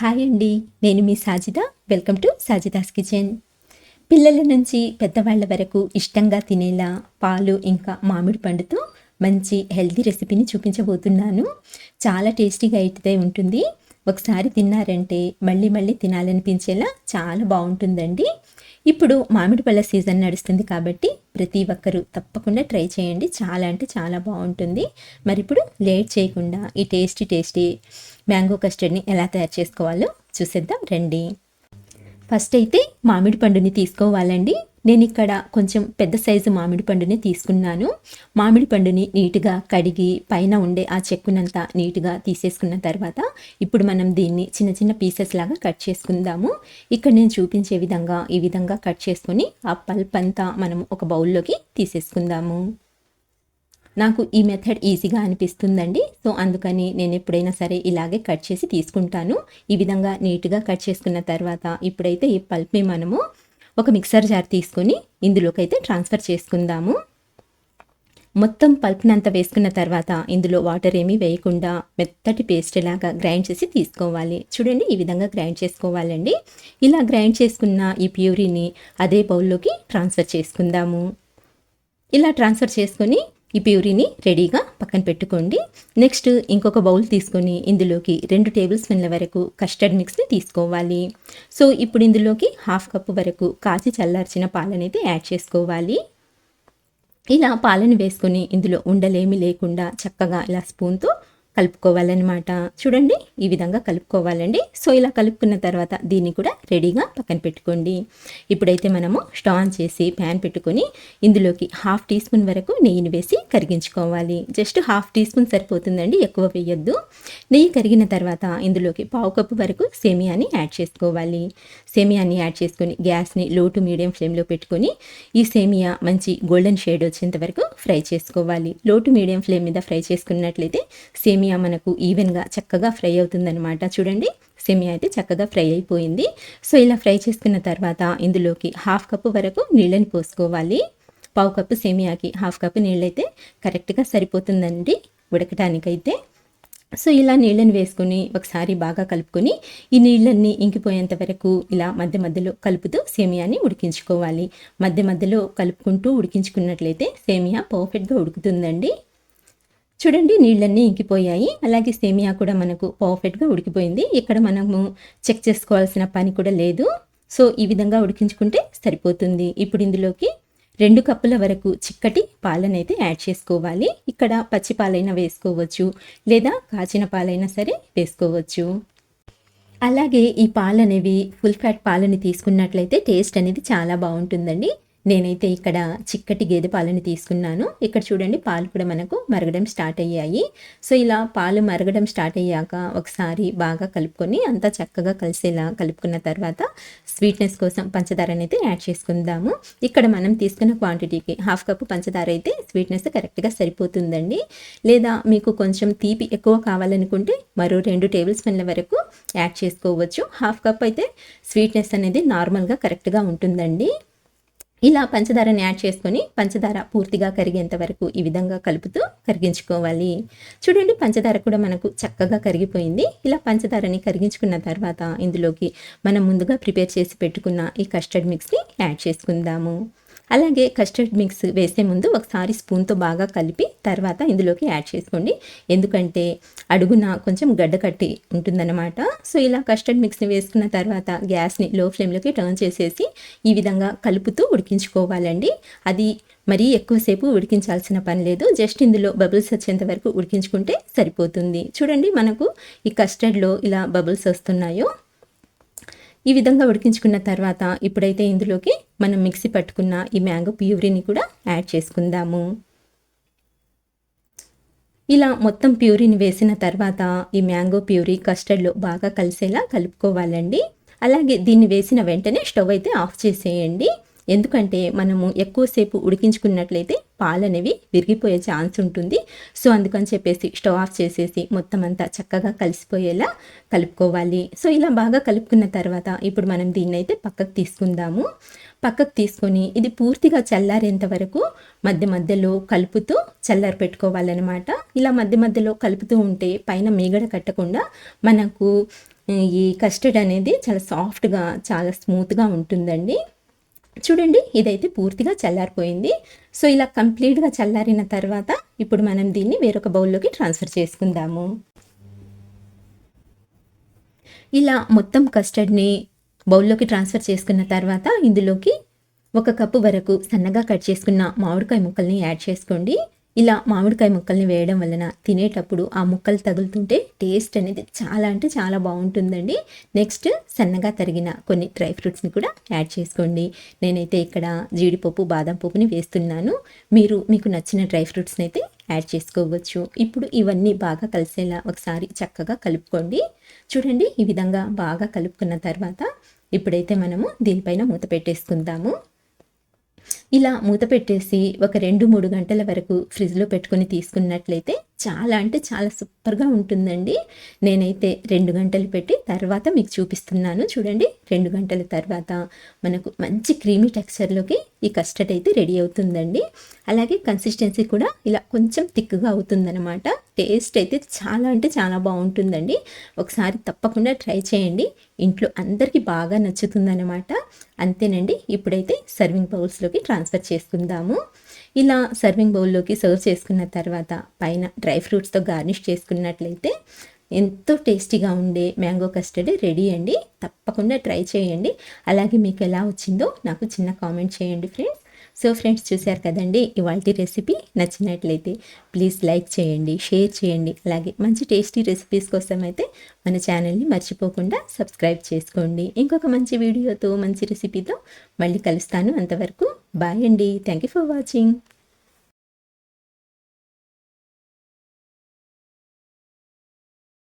Hi అండి. నేను మీ Sajida. Welcome to Sajida's kitchen. పిల్లల నుంచి పెద్దవాళ్ళ వరకు ఇష్టంగా తినేలా పాలు ఇంకా మామిడి పండుతో మంచి హెల్దీ రెసిపీని చూపించబోతున్నాను. చాలా టేస్టీగా అయితే ఉంటుంది. ఒకసారి తిన్నారంటే మళ్ళీ మళ్ళీ తినాలనిపించేలా చాలా బాగుంటుందండి. ఇప్పుడు మామిడి పళ్ళ సీజన్ నడుస్తుంది కాబట్టి ప్రతి ఒక్కరూ తప్పకుండా ట్రై చేయండి. చాలా అంటే చాలా బాగుంటుంది. మరి ఇప్పుడు లేట్ చేయకుండా ఈ టేస్టీ టేస్టీ మ్యాంగో కస్టర్డ్ని ఎలా తయారు చేసుకోవాలో చూసేద్దాం. రండి. ఫస్ట్ అయితే మామిడి పండుని తీసుకోవాలండి. నేను ఇక్కడ కొంచెం పెద్ద సైజు మామిడి పండుని తీసుకున్నాను. మామిడి పండుని నీట్గా కడిగి పైన ఉండే ఆ చెక్కునంతా నీట్గా తీసేసుకున్న తర్వాత ఇప్పుడు మనం దీన్ని చిన్న చిన్న పీసెస్ లాగా కట్ చేసుకుందాము. ఇక్కడ నేను చూపించే విధంగా ఈ విధంగా కట్ చేసుకొని ఆ పల్ప్ అంతా మనం ఒక బౌల్లోకి తీసేసుకుందాము. నాకు ఈ మెథడ్ ఈజీగా అనిపిస్తుందండి. సో అందుకని నేను ఎప్పుడైనా సరే ఇలాగే కట్ చేసి తీసుకుంటాను. ఈ విధంగా నీట్గా కట్ చేసుకున్న తర్వాత ఇప్పుడైతే ఈ పల్ప్ని మనము ఒక మిక్సర్ జార్ తీసుకొని ఇందులోకి అయితే ట్రాన్స్ఫర్ చేసుకుందాము. మొత్తం పల్ప్నంత వేసుకున్న తర్వాత ఇందులో వాటర్ ఏమీ వేయకుండా మెత్తటి పేస్ట్ లాగా గ్రైండ్ చేసి తీసుకోవాలి. చూడండి ఈ విధంగా గ్రైండ్ చేసుకోవాలండి. ఇలా గ్రైండ్ చేసుకున్న ఈ ప్యూరీని అదే బౌల్లోకి ట్రాన్స్ఫర్ చేసుకుందాము. ఇలా ట్రాన్స్ఫర్ చేసుకొని ఈ ప్యూరీని రెడీగా పక్కన పెట్టుకోండి. నెక్స్ట్ ఇంకొక బౌల్ తీసుకొని ఇందులోకి రెండు టేబుల్ స్పూన్ల వరకు కస్టర్డ్ మిక్స్ని తీసుకోవాలి. సో ఇప్పుడు ఇందులోకి హాఫ్ కప్ వరకు కాచి చల్లార్చిన పాలనైతే యాడ్ చేసుకోవాలి. ఇలా పాలను వేసుకొని ఇందులో ఉండలేమి లేకుండా చక్కగా ఇలా స్పూన్తో కలుపుకోవాలన్నమాట. చూడండి ఈ విధంగా కలుపుకోవాలండి. సో ఇలా కలుపుకున్న తర్వాత దీన్ని కూడా రెడీగా పక్కన పెట్టుకోండి. ఇప్పుడైతే మనము స్టవ్ ఆన్ చేసి ప్యాన్ పెట్టుకొని ఇందులోకి హాఫ్ టీ స్పూన్ వరకు నెయ్యిని వేసి కరిగించుకోవాలి. జస్ట్ హాఫ్ టీ స్పూన్ సరిపోతుందండి ఎక్కువ వేయొద్దు. నెయ్యి కరిగిన తర్వాత ఇందులోకి పావు కప్పు వరకు సేమియాని యాడ్ చేసుకోవాలి. సేమియాని యాడ్ చేసుకొని గ్యాస్ని లో టు మీడియం ఫ్లేమ్లో పెట్టుకొని ఈ సేమియా మంచి గోల్డెన్ షేడ్ వచ్చేంత వరకు ఫ్రై చేసుకోవాలి. లో టు మీడియం ఫ్లేమ్ మీద ఫ్రై చేసుకున్నట్లయితే సేమియా మనకు ఈవెన్గా చక్కగా ఫ్రై అవుతుందన్నమాట. చూడండి సేమియా అయితే చక్కగా ఫ్రై అయిపోయింది. సో ఇలా ఫ్రై చేసుకున్న తర్వాత ఇందులోకి హాఫ్ కప్పు వరకు నీళ్ళని పోసుకోవాలి. పావు కప్పు సేమియాకి హాఫ్ కప్పు నీళ్ళైతే కరెక్ట్గా సరిపోతుందండి ఉడకటానికైతే. సో ఇలా నీళ్ళని వేసుకొని ఒకసారి బాగా కలుపుకొని ఈ నీళ్ళన్నీ ఇంకిపోయేంత వరకు ఇలా మధ్య మధ్యలో కలుపుతూ సేమియాని ఉడికించుకోవాలి. మధ్య మధ్యలో కలుపుకుంటూ ఉడికించుకున్నట్లయితే సేమియా పర్ఫెక్ట్గా ఉడుకుతుందండి. చూడండి నీళ్ళన్నీ ఇంకిపోయాయి. అలాగే సేమియా కూడా మనకు పర్ఫెక్ట్గా ఉడికిపోయింది. ఇక్కడ మనము చెక్ చేసుకోవాల్సిన పని కూడా లేదు. సో ఈ విధంగా ఉడికించుకుంటే సరిపోతుంది. ఇప్పుడు ఇందులోకి రెండు కప్పుల వరకు చిక్కటి పాలనైతే యాడ్ చేసుకోవాలి. ఇక్కడ పచ్చి పాలైనా వేసుకోవచ్చు లేదా కాచిన పాలైనా సరే వేసుకోవచ్చు. అలాగే ఈ పాలు అనేవి ఫుల్ ఫ్యాట్ పాలని తీసుకున్నట్లయితే టేస్ట్ అనేది చాలా బాగుంటుందండి. నేనైతే ఇక్కడ చిక్కటి గేదె పాలను తీసుకున్నాను. ఇక్కడ చూడండి పాలు కూడా మనకు మరగడం స్టార్ట్ అయ్యాయి. సో ఇలా పాలు మరగడం స్టార్ట్ అయ్యాక ఒకసారి బాగా కలుపుకొని అంతా చక్కగా కలిసేలా కలుపుకున్న తర్వాత స్వీట్నెస్ కోసం పంచదారని అయితే యాడ్ చేసుకుందాము. ఇక్కడ మనం తీసుకున్న క్వాంటిటీకి హాఫ్ కప్పు పంచదార అయితే స్వీట్నెస్ కరెక్ట్గా సరిపోతుందండి. లేదా మీకు కొంచెం తీపి ఎక్కువ కావాలనుకుంటే మరో రెండు టేబుల్ స్పూన్ల వరకు యాడ్ చేసుకోవచ్చు. హాఫ్ కప్ అయితే స్వీట్నెస్ అనేది నార్మల్గా కరెక్ట్గా ఉంటుందండి. ఇలా పంచదారని యాడ్ చేసుకొని పంచదార పూర్తిగా కరిగేంత వరకు ఈ విధంగా కలుపుతూ కరిగించుకోవాలి. చూడండి పంచదార కూడా మనకు చక్కగా కరిగిపోయింది. ఇలా పంచదారని కరిగించుకున్న తర్వాత ఇందులోకి మనం ముందుగా ప్రిపేర్ చేసి పెట్టుకున్న ఈ కస్టర్డ్ మిక్స్ని యాడ్ చేసుకుందాము. అలాగే కస్టర్డ్ మిక్స్ వేసే ముందు ఒకసారి స్పూన్తో బాగా కలిపి తర్వాత ఇందులోకి యాడ్ చేసుకోండి. ఎందుకంటే అడుగున కొంచెం గడ్డ కట్టి ఉంటుందన్నమాట. సో ఇలా కస్టర్డ్ మిక్స్ని వేసుకున్న తర్వాత గ్యాస్ని లో ఫ్లేమ్లోకి టర్న్ చేసేసి ఈ విధంగా కలుపుతూ ఉడికించుకోవాలండి. అది మరీ ఎక్కువసేపు ఉడికించాల్సిన పని లేదు. జస్ట్ ఇందులో బబుల్స్ వచ్చేంత వరకు ఉడికించుకుంటే సరిపోతుంది. చూడండి మనకు ఈ కస్టర్డ్లో ఇలా బబుల్స్ వస్తున్నాయో. ఈ విధంగా ఉడికించుకున్న తర్వాత ఇప్పుడైతే ఇందులోకి మనం మిక్సీ పట్టుకున్న ఈ మ్యాంగో ప్యూరీని కూడా యాడ్ చేసుకుందాము. ఇలా మొత్తం ప్యూరీని వేసిన తర్వాత ఈ మ్యాంగో ప్యూరీ కస్టర్డ్లో బాగా కలిసేలా కలుపుకోవాలండి. అలాగే దీన్ని వేసిన వెంటనే స్టవ్ అయితే ఆఫ్ చేసేయండి. ఎందుకంటే మనము ఎక్కువసేపు ఉడికించుకున్నట్లయితే పాలు అనేవి విరిగిపోయే ఛాన్స్ ఉంటుంది. సో అందుకని చెప్పేసి స్టవ్ ఆఫ్ చేసేసి మొత్తం అంతా చక్కగా కలిసిపోయేలా కలుపుకోవాలి. సో ఇలా బాగా కలుపుకున్న తర్వాత ఇప్పుడు మనం దీన్ని అయితే పక్కకు తీసుకుందాము. పక్కకు తీసుకొని ఇది పూర్తిగా చల్లారేంత వరకు మధ్య మధ్యలో కలుపుతూ చల్లారి పెట్టుకోవాలన్నమాట. ఇలా మధ్య మధ్యలో కలుపుతూ ఉంటే పైన మీగడ కట్టకుండా మనకు ఈ కస్టర్డ్ అనేది చాలా సాఫ్ట్గా చాలా స్మూత్గా ఉంటుందండి. చూడండి ఇదైతే పూర్తిగా చల్లారిపోయింది. సో ఇలా కంప్లీట్గా చల్లారిన తర్వాత ఇప్పుడు మనం దీన్ని వేరొక బౌల్లోకి ట్రాన్స్ఫర్ చేసుకుందాము. ఇలా మొత్తం కస్టర్డ్ని బౌల్లోకి ట్రాన్స్ఫర్ చేసుకున్న తర్వాత ఇందులోకి ఒక కప్పు వరకు సన్నగా కట్ చేసుకున్న మామిడికాయ ముక్కల్ని యాడ్ చేసుకోండి. ఇలా మామిడికాయ ముక్కల్ని వేయడం వలన తినేటప్పుడు ఆ ముక్కలు తగులుతుంటే టేస్ట్ అనేది చాలా అంటే చాలా బాగుంటుందండి. నెక్స్ట్ సన్నగా తరిగిన కొన్ని డ్రై ఫ్రూట్స్ని కూడా యాడ్ చేసుకోండి. నేనైతే ఇక్కడ జీడిపప్పు బాదం పప్పుని వేస్తున్నాను. మీరు మీకు నచ్చిన డ్రై ఫ్రూట్స్ని అయితే యాడ్ చేసుకోవచ్చు. ఇప్పుడు ఇవన్నీ బాగా కలిసేలా ఒకసారి చక్కగా కలుపుకోండి. చూడండి ఈ విధంగా బాగా కలుపుకున్న తర్వాత ఇప్పుడైతే మనము దీనిపైన మూత పెట్టేసుకుందాము. ఇలా మూత పెట్టేసి ఒక రెండు మూడు గంటల వరకు ఫ్రిడ్జ్లో పెట్టుకొని తీసుకున్నట్లయితే చాలా అంటే చాలా సూపర్గా ఉంటుందండి. నేనైతే రెండు గంటలు పెట్టి తర్వాత మీకు చూపిస్తున్నాను. చూడండి రెండు గంటల తర్వాత మనకు మంచి క్రీమీ టెక్స్చర్లోకి ఈ కస్టర్డ్ అయితే రెడీ అవుతుందండి. అలాగే కన్సిస్టెన్సీ కూడా ఇలా కొంచెం థిక్గా అవుతుందన్నమాట. టేస్ట్ అయితే చాలా అంటే చాలా బాగుంటుందండి. ఒకసారి తప్పకుండా ట్రై చేయండి. ఇంట్లో అందరికీ బాగా నచ్చుతుందన్నమాట. అంతేనండి ఇప్పుడైతే సర్వింగ్ బౌల్స్లోకి ట్రాన్స్ఫర్ చేసుకుందాము. ఇలా సర్వింగ్ బౌల్లోకి సర్వ్ చేసుకున్న తర్వాత పైన డ్రై ఫ్రూట్స్తో గార్నిష్ చేసుకున్నట్లయితే ఎంతో టేస్టీగా ఉండే మ్యాంగో కస్టర్డ్ రెడీ అండి. తప్పకుండా ట్రై చేయండి. అలాగే మీకు ఎలా వచ్చిందో నాకు చిన్న కామెంట్ చేయండి ఫ్రెండ్స్. సో ఫ్రెండ్స్ చూశారు కదండి ఇవాళ రెసిపీ నచ్చినట్లయితే ప్లీజ్ లైక్ చేయండి షేర్ చేయండి. అలాగే మంచి టేస్టీ రెసిపీస్ కోసం అయితే మన ఛానల్ని మర్చిపోకుండా సబ్స్క్రైబ్ చేసుకోండి. ఇంకొక మంచి వీడియోతో మంచి రెసిపీతో మళ్ళీ కలుస్తాను అంతవరకు. బాయ్ అండి. Thank you for watching.